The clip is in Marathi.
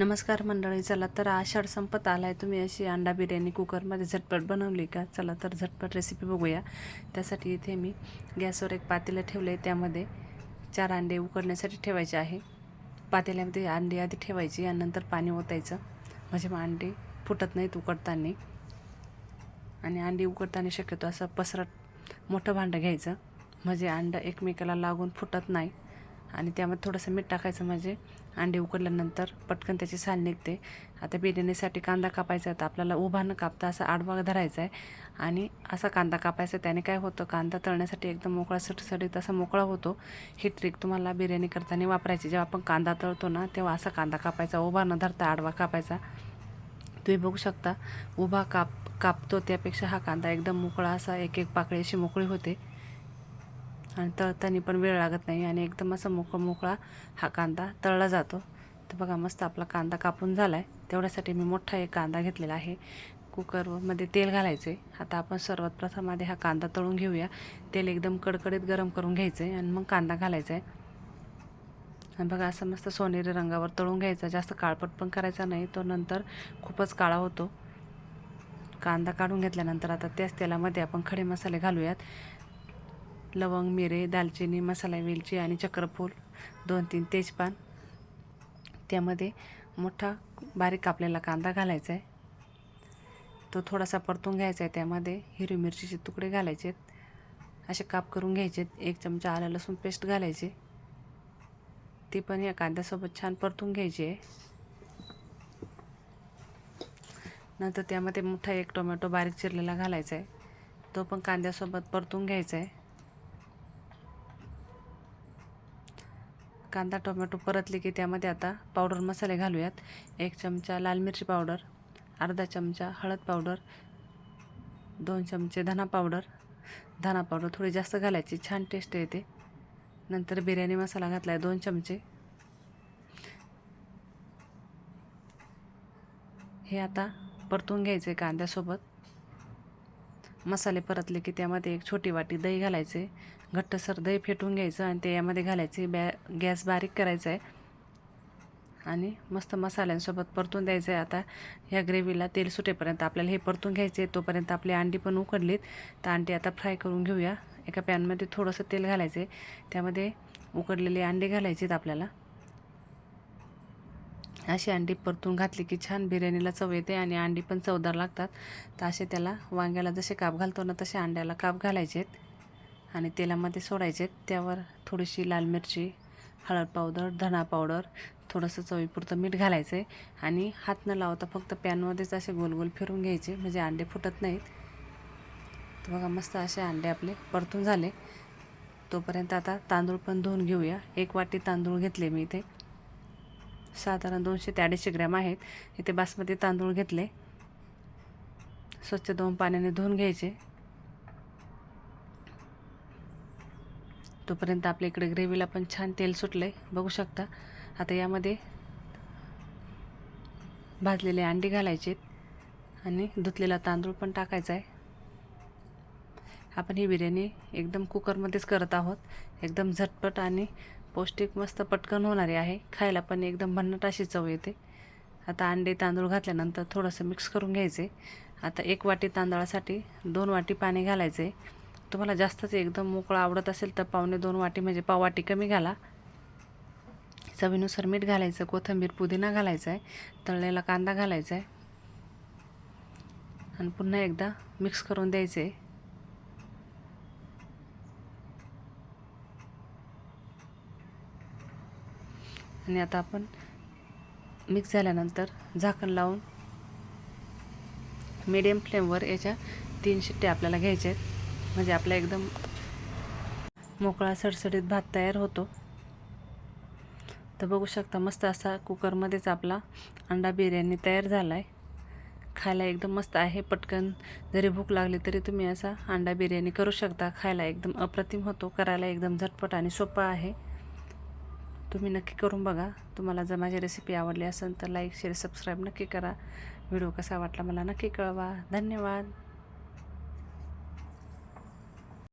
नमस्कार मंडळी चला तर आषाढ संपत आला आहे तुम्ही अशी अंडा बिर्याणी कुकरमध्ये झटपट बनवली का? चला तर झटपट रेसिपी बघूया. त्यासाठी इथे मी गॅसवर एक पातेलं ठेवलं आहे त्यामध्ये चार अंडे उकडण्यासाठी ठेवायचे आहे. पातेल्यामध्ये अंडी आधी ठेवायची आणि नंतर पाणी ओतायचं. म्हणजे मग अंडी फुटत नाहीत उकडताना. आणि अंडी उकडताना शक्यतो असं पसरट मोठं भांडं घ्यायचं. म्हणजे अंडं एकमेकाला लागून फुटत नाही. आणि त्यामध्ये थोडंसं मीठ टाकायचं म्हणजे अंडे उकडल्यानंतर पटकन त्याची साल निघते. आता बिर्याणीसाठी कांदा कापायचा आहे तर आपल्याला उभा न कापता असा आडवा धरायचा आहे. आणि असा कांदा कापायचा त्याने काय होतं कांदा तळण्यासाठी एकदम मोकळा सटसटीत असा मोकळा होतो. ही ट्रिक तुम्हाला बिर्याणी करताना वापरायची. जेव्हा आपण कांदा तळतो ना तेव्हा असा कांदा कापायचा उभा न धरता आडवा कापायचा. तुम्ही बघू शकता उभा काप कापतो त्यापेक्षा हा कांदा एकदम मोकळा असा एक एक पाकळी अशी मोकळी होते. आणि तळताना पण वेळ लागत नाही आणि एकदम असा मोकळा मोकळा हा कांदा तळला जातो. तर बघा मस्त आपला कांदा कापून झाला आहे तेवढ्यासाठी मी मोठा एक कांदा घेतलेला आहे. कुकरमध्ये तेल घालायचे आता आपण सर्वात प्रथम आधी हा कांदा तळून घेऊया. तेल एकदम कडकडीत गरम करून घ्यायचं आहे आणि मग कांदा घालायचा आहे आणि बघा असं मस्त सोनेरी रंगावर तळून घ्यायचा. जास्त काळपट पण करायचा नाही. तो नंतर खूपच काळा होतो. कांदा काढून घेतल्यानंतर आता त्याच तेलामध्ये आपण खडे मसाले घालूयात. लवंग मिरे दालचिनी मसाला वेलची आणि चक्रफूल दोन तीन तेजपान. त्यामध्ये मोठा बारीक कापलेला कांदा घालायचा आहे. तो थोडासा परतून घ्यायचा आहे. त्यामध्ये हिरवी मिरचीचे तुकडे घालायचे आहेत असे काप करून घ्यायचे एक चमचा आलं लसूण पेस्ट घालायचे. ती पण या कांद्यासोबत छान परतून घ्यायची आहे. नंतर त्यामध्ये मोठा एक टोमॅटो बारीक चिरलेला घालायचा आहे. तो पण कांद्यासोबत परतून घ्यायचा आहे. कांदा टोमॅटो परतले की त्यामध्ये आता पावडर मसाले घालूयात. एक चमचा लाल मिरची पावडर अर्धा चमचा हळद पावडर दोन चमचे धना पावडर धना पावडर थोडी जास्त घालायची छान टेस्ट येते. नंतर बिर्याणी मसाला घातला आहे दोन चमचे. हे आता परतून घ्यायचे कांद्यासोबत. मसाले परतले की त्यामध्ये एक छोटी वाटी दही घालायचे घट्टसर दही फेटून घ्यायचं आणि ते यामध्ये घालायचे बॅ गॅस बारीक करायचा आहे आणि मस्त मसाल्यांसोबत परतून द्यायचं आहे आता ह्या ग्रेव्हीला तेल सुटेपर्यंत आपल्याला हे परतून घ्यायचे तोपर्यंत आपली अंडी पण उकडलीत. तर अंडी आता फ्राय करून घेऊया. एका पॅनमध्ये थोडंसं तेल घालायचे त्यामध्ये उकडलेले अंडे घालायचेत आपल्याला. अशी अंडी परतून घातली की छान बिर्याणीला चव येते आणि अंडी पण चवदार लागतात. तर असे त्याला वांग्याला जसे काप घालतो ना तसे अंड्याला काप घालायचे आणि तेलामध्ये सोडायचे आहेत त्यावर थोडीशी लाल मिरची हळद पावडर धणा पावडर थोडंसं चवीपुरतं मीठ घालायचं आहे आणि हात न लावता फक्त पॅनमध्येच असे गोल गोल फिरून घ्यायचे म्हणजे अंडे फुटत नाहीत. तर बघा मस्त असे अंडे आपले परतून झाले. तोपर्यंत आता तांदूळ पण धुवून घेऊया. एक वाटी तांदूळ घेतले मी इथे. साधारण दोनशे ते अडीचशे ग्रॅम आहेत. इथे बासमती तांदूळ घेतले. स्वच्छ दोन पाण्याने धुवून घ्यायचे. तोपर्यंत आपल्या इकडे ग्रेव्हीला पण छान तेल सुटलं आहे बघू शकता. आता यामध्ये भाजलेले अंडी घालायचे आणि धुतलेला तांदूळ पण टाकायचा आहे. आपण ही बिर्याणी एकदम कुकरमध्येच करत आहोत. एकदम झटपट आणि पौष्टिक मस्त पटकन होणारी आहे. खायला पण एकदम भन्नाट अशी चव येते. आता अंडे तांदूळ घातल्यानंतर थोडंसं मिक्स करून घ्यायचे. आता एक वाटी तांदळासाठी दोन वाटी पाणी घालायचे. तुम्हाला जास्तच एकदम मोकळं आवडत असेल तर पावणे दोन वाटी म्हणजे पाव वाटी कमी घाला. चवीनुसार मीठ घालायचं कोथिंबीर पुदिना घालायचा आहे तळलेला कांदा घालायचा आहे आणि पुन्हा एकदा मिक्स करून द्यायचे. आणि आता आपण मिक्स झाल्यानंतर झाकण लावून मीडियम फ्लेमवर याच्या तीन शिट्ट्या आपल्याला घ्यायचे आहेत. म्हणजे आपला एकदम मोकळा सडसडीत भात तयार होतो. तर बघू शकता मस्त असा कुकरमध्येच आपला अंडा बिर्याणी तयार झाला आहे खायला एकदम मस्त आहे. पटकन जरी भूक लागली तरी तुम्ही असा अंडा बिर्याणी करू शकता. खायला एकदम अप्रतिम होतो. करायला एकदम झटपट आणि सोपा आहे. तुम्ही नक्की करून बघा. तुम्हाला जर माझी रेसिपी आवडली असेल तर लाईक शेअर सबस्क्राईब नक्की करा. व्हिडिओ कसा वाटला मला नक्की कळवा. धन्यवाद.